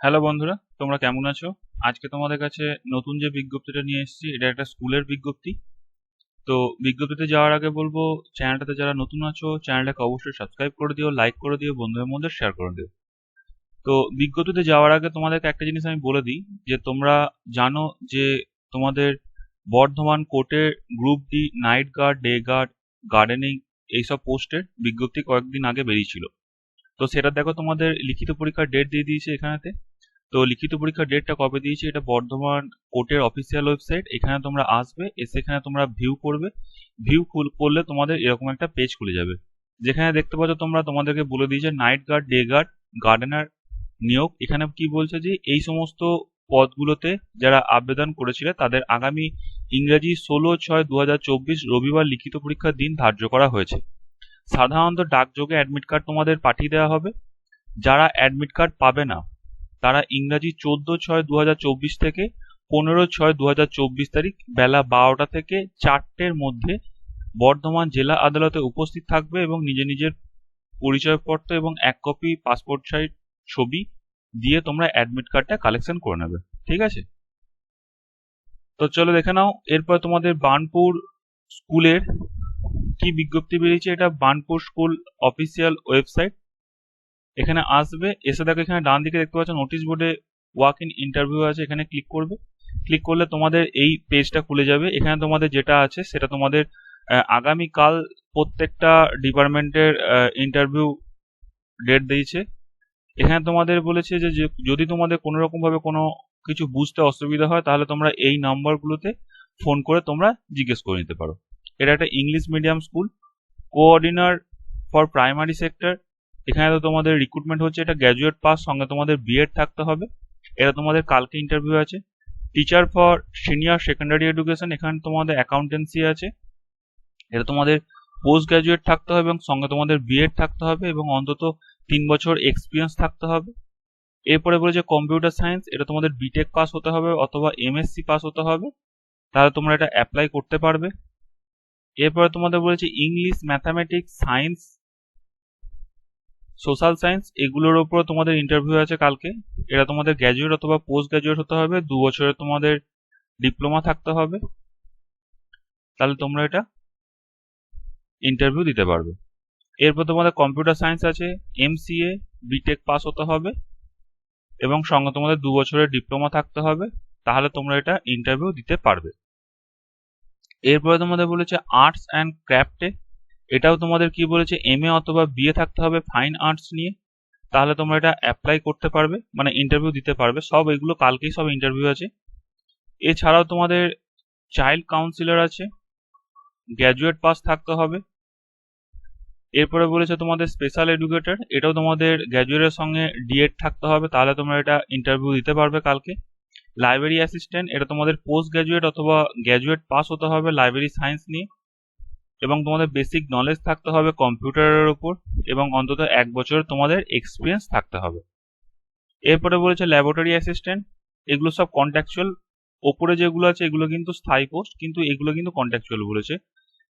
Hello বন্ধুরা, তোমরা কেমন আছো? আজকে তোমাদের কাছে নতুন যে বিজ্ঞপ্তিটা নিয়ে এসেছি, এটা একটা স্কুলের বিজ্ঞপ্তি। তো বিজ্ঞপ্তিতে যাওয়ার আগে বলব, চ্যানেলটাতে যারা নতুন আছো, চ্যানেলটাকে অবশ্যই সাবস্ক্রাইব করে দিও, লাইক করে দিও, বন্ধুদের মধ্যে শেয়ার করে দিও। তো বিজ্ঞপ্তিতে যাওয়ার আগে তোমাদেরকে একটা জিনিস আমি বলে দিই, যে তোমরা জানো যে তোমাদের বর্ধমান কোর্টের group D, night guard, day guard, gardening, এইসব পোস্টের বিজ্ঞপ্তি কয়েকদিন আগে বেরিয়েছিল। তো সেটা দেখো তোমাদের লিখিত পরীক্ষার ডেট দিয়ে দিয়েছে এখানেতে। তো লিখিত পরীক্ষার ডেটটা কবে দিয়েছে? এটা বর্ধমান কোর্টের অফিসিয়াল ওয়েবসাইট এখানে তোমরা আসবে, এসে এখানে তোমরা ভিউ করবে। ভিউ করলে তোমাদের এরকম একটা পেজ খুলে যাবে। যেখানে দেখতে পাচ্ছ তোমরা তোমাদেরকে বলে দিয়েছে night guard day guard gardener নিয়োগ। এখানে কি বলছে যে, এই সমস্ত পদগুলোতে যারা আবেদন করেছিল, তাদের আগামী ইংরেজি ষোলো ছয় দু রবিবার লিখিত পরীক্ষার দিন ধার্য করা হয়েছে। সাধারণত ডাকযোগে অ্যাডমিট কার্ড তোমাদের পাঠিয়ে দেওয়া হবে। যারা অ্যাডমিট কার্ড পাবে না, তারা ইংরাজি চোদ্দ ছয় দু থেকে পনেরো ছয় দু তারিখ বেলা বারোটা থেকে চারটের মধ্যে বর্ধমান জেলা আদালতে উপস্থিত থাকবে এবং নিজের নিজের পরিচয়পত্র এবং এক কপি পাসপোর্ট সাইজ ছবি দিয়ে তোমরা অ্যাডমিট কার্ডটা কালেকশন করে নেবে। ঠিক আছে? তো চলো দেখে নাও। এরপর তোমাদের বানপুর স্কুলের কি বিজ্ঞপ্তি বেরিয়েছে এটা বানপুর স্কুল অফিসিয়াল ওয়েবসাইট। এখানে আসবে, এসে দেখো এখানে ডান দিকে দেখতে পাচ্ছ নোটিশ বোর্ডে ওয়াক ইন ইন্টারভিউ আছে, এখানে ক্লিক করবে। ক্লিক করলে তোমাদের এই পেজটা খুলে যাবে। এখানে তোমাদের যেটা আছে সেটা তোমাদের আগামীকাল প্রত্যেকটা ডিপার্টমেন্টের ইন্টারভিউ ডেট দিয়েছে। এখানে তোমাদের বলেছে যে যদি তোমাদের কোনো রকমভাবে কোনো কিছু বুঝতে অসুবিধা হয়, তাহলে তোমরা এই নাম্বারগুলোতে ফোন করে তোমরা জিজ্ঞেস করে নিতে পারো। এটা একটা English medium school coordinator for primary sector এখানে তো তোমাদের রিক্রুটমেন্ট হচ্ছে, এটা গ্র্যাজুয়েট পাস সঙ্গে তোমাদের বিএড থাকতে হবে, এটা তোমাদের কালকে ইন্টারভিউ আছে teacher for senior secondary education এখানে তোমাদের অ্যাকাউন্টেন্সি আছে, এটা তোমাদের পোস্ট গ্র্যাজুয়েট থাকতে হবে এবং সঙ্গে তোমাদের বিএড থাকতে হবে এবং অন্তত তিন বছর এক্সপিরিয়েন্স থাকতে হবে। এরপরে বলেছে কম্পিউটার সায়েন্স এটা তোমাদের বিটেক পাস হতে হবে অথবা এমএসসি পাস হতে হবে, তাহলে তোমরা এটা অ্যাপ্লাই করতে পারবে। এরপরে তোমাদের বলেছে English mathematics science social science এগুলোর ওপর তোমাদের ইন্টারভিউ আছে কালকে। এটা তোমাদের গ্র্যাজুয়েট অথবা পোস্ট গ্র্যাজুয়েট হতে হবে। দু বছরের তোমাদের ডিপ্লোমা থাকতে হবে। তাহলে তোমরা এটা ইন্টারভিউ দিতে পারবে। এরপর তোমাদের কম্পিউটার সায়েন্স আছে। এমসিএ বিটেক পাস হতে হবে। এবং সঙ্গে তোমাদের দু বছরের ডিপ্লোমা থাকতে হবে। তাহলে তোমরা এটা ইন্টারভিউ দিতে পারবে। এরপরে তোমাদের বলেছে আর্টস অ্যান্ড ক্রাফটে এটাও তোমাদের কি বলেছে এম এ অথবা বিএ থাকতে হবে ফাইন আর্টস নিয়ে। তাহলে তোমরা এটা অ্যাপ্লাই করতে পারবে মানে ইন্টারভিউ দিতে পারবে। সব এগুলো কালকেই সব ইন্টারভিউ আছে। এছাড়াও তোমাদের চাইল্ড কাউন্সিলর আছে গ্র্যাজুয়েট পাস থাকতে হবে। এরপরে বলেছে তোমাদের স্পেশাল এডুকেটর এটাও তোমাদের গ্র্যাজুয়েটের সঙ্গে ডিএড থাকতে হবে। তাহলে তোমরা এটা ইন্টারভিউ দিতে পারবে কালকে। লাইব্রেরি অ্যাসিস্ট্যান্ট এটা তোমাদের পোস্ট গ্র্যাজুয়েট অথবা গ্র্যাজুয়েট পাস হতে হবে লাইব্রেরি সায়েন্স নিয়ে। এবং তোমাদের বেসিক নলেজ থাকতে হবে কম্পিউটারের উপর এবং অন্তত এক বছর তোমাদের এক্সপিরিয়েন্স থাকতে হবে। এরপরে বলেছে ল্যাবরেটরি অ্যাসিস্ট্যান্ট এগুলো সব কন্ট্যাকচুয়াল ওপরে যেগুলো আছে এগুলো কিন্তু স্থায়ী পোস্ট কিন্তু এগুলো কিন্তু কন্ট্যাকচুয়াল বলেছে।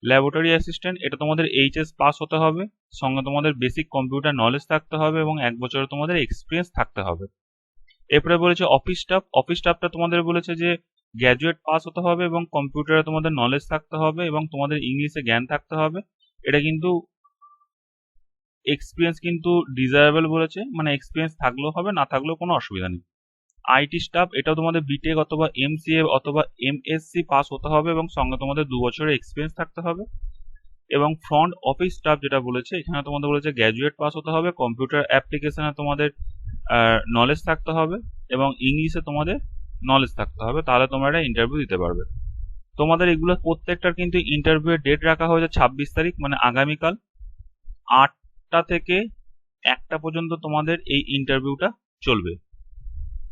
ল্যাবরেটরি অ্যাসিস্ট্যান্ট এটা তোমাদের এইচএস পাস হতে হবে, সঙ্গে তোমাদের বেসিক কম্পিউটার নলেজ থাকতে হবে এবং এক বছর তোমাদের এক্সপিরিয়েন্স থাকতে হবে। এরপরে বলেছে অফিস স্টাফ অফিস স্টাফটা তোমাদের বলেছে যে গ্র্যাজুয়েট পাস হতে হবে এবং কম্পিউটারে তোমাদের নলেজ থাকতে হবে এবং তোমাদের ইংলিশে জ্ঞান থাকতে হবে। এটা কিন্তু এক্সপিরিয়েন্স কিন্তু ডিজায়ারেবল বলেছে মানে এক্সপিরিয়েন্স থাকলেও হবে, না থাকলেও কোনো অসুবিধা নেই। আইটি স্টাফ এটাও তোমাদের বিটেক অথবা এমসিএ অথবা এমএসসি পাস হতে হবে এবং সঙ্গে তোমাদের দু বছরের এক্সপিরিয়েন্স থাকতে হবে। এবং ফ্রন্ট অফিস স্টাফ যেটা বলেছে, এখানে তোমাদের বলেছে গ্র্যাজুয়েট পাস হতে হবে কম্পিউটার অ্যাপ্লিকেশনে তোমাদের নলেজ থাকতে হবে এবং ইংলিশে তোমাদের নলেজ থাকতে হবে, তাহলে তোমরা একটা ইন্টারভিউ দিতে পারবে। তোমাদের এগুলো প্রত্যেকটার কিন্তু ইন্টারভিউয়ের ডেট রাখা হয়েছে ছাব্বিশ তারিখ মানে আগামীকাল আটটা থেকে একটা পর্যন্ত তোমাদের এই ইন্টারভিউটা চলবে।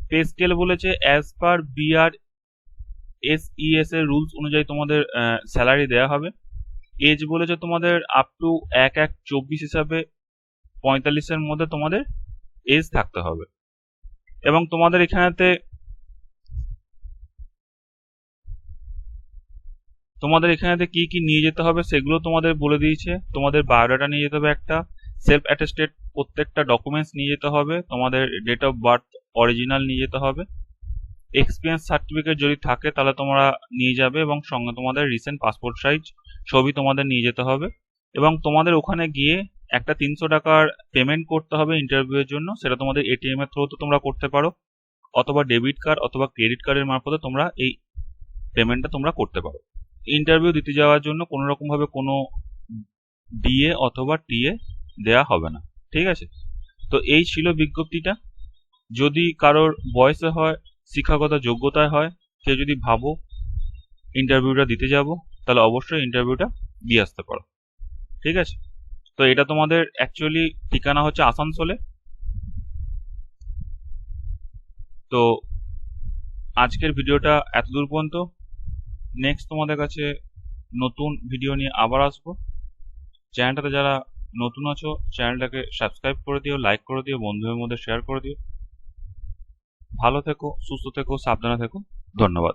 পে স্কেল বলেছে as per BR S ES এর রুলস অনুযায়ী তোমাদের স্যালারি দেওয়া হবে। এজ বলেছে তোমাদের আপ টু এক এক চব্বিশ হিসাবে পঁয়তাল্লিশের মধ্যে তোমাদের এজ থাকতে হবে। এবং তোমাদের এখানেতে তোমাদের এখানেতে কি কি নিয়ে যেতে হবে সেগুলো তোমাদের বলে দিয়েছে। তোমাদের বায়োডাটা নিয়ে যেতে হবে একটা সেলফ অ্যাটেস্টেড প্রত্যেকটা ডকুমেন্টস নিয়ে যেতে হবে, তোমাদের ডেট অফ বার্থ অরিজিনাল নিয়ে যেতে হবে। এক্সপিরিয়েন্স সার্টিফিকেট যদি থাকে তাহলে তোমরা নিয়ে যাবে এবং সঙ্গে তোমাদের রিসেন্ট পাসপোর্ট সাইজ ছবি তোমাদের নিয়ে যেতে হবে। এবং তোমাদের ওখানে গিয়ে একটা তিনশো টাকার পেমেন্ট করতে হবে ইন্টারভিউয়ের জন্য। সেটা তোমাদের এটিএম এর থ্রুতে তোমরা করতে পারো। অথবা ডেবিট কার্ড অথবা ক্রেডিট কার্ডের মারফতে তোমরা এই পেমেন্টটা তোমরা করতে পারো। ইন্টারভিউ দিতে যাওয়ার জন্য কোনো রকমভাবে কোনো ডিএ অথবা টিএ দেয়া হবে না। ঠিক আছে? তো এই ছিল বিজ্ঞপ্তিটা। যদি কারোর বয়সে হয়, শিক্ষাগত যোগ্যতায় হয়, কেউ যদি ভাবো ইন্টারভিউটা দিতে যাব, তাহলে অবশ্যই ইন্টারভিউটা দিয়ে আসতে পারো। ঠিক আছে? তো এটা তোমাদের অ্যাকচুয়ালি ঠিকানা হচ্ছে আসানসোলে। তো আজকের ভিডিওটা এতদূর পর্যন্ত। নেক্সট তোমাদের কাছে নতুন ভিডিও নিয়ে আবার আসব। চ্যানেলটাতে যারা নতুন আছো চ্যানেলটাকে সাবস্ক্রাইব করে দিও লাইক করে দিও, বন্ধুদের মধ্যে শেয়ার করে দিও। ভালো থেকো, সুস্থ থেকো, সাবধানে থেকো। ধন্যবাদ।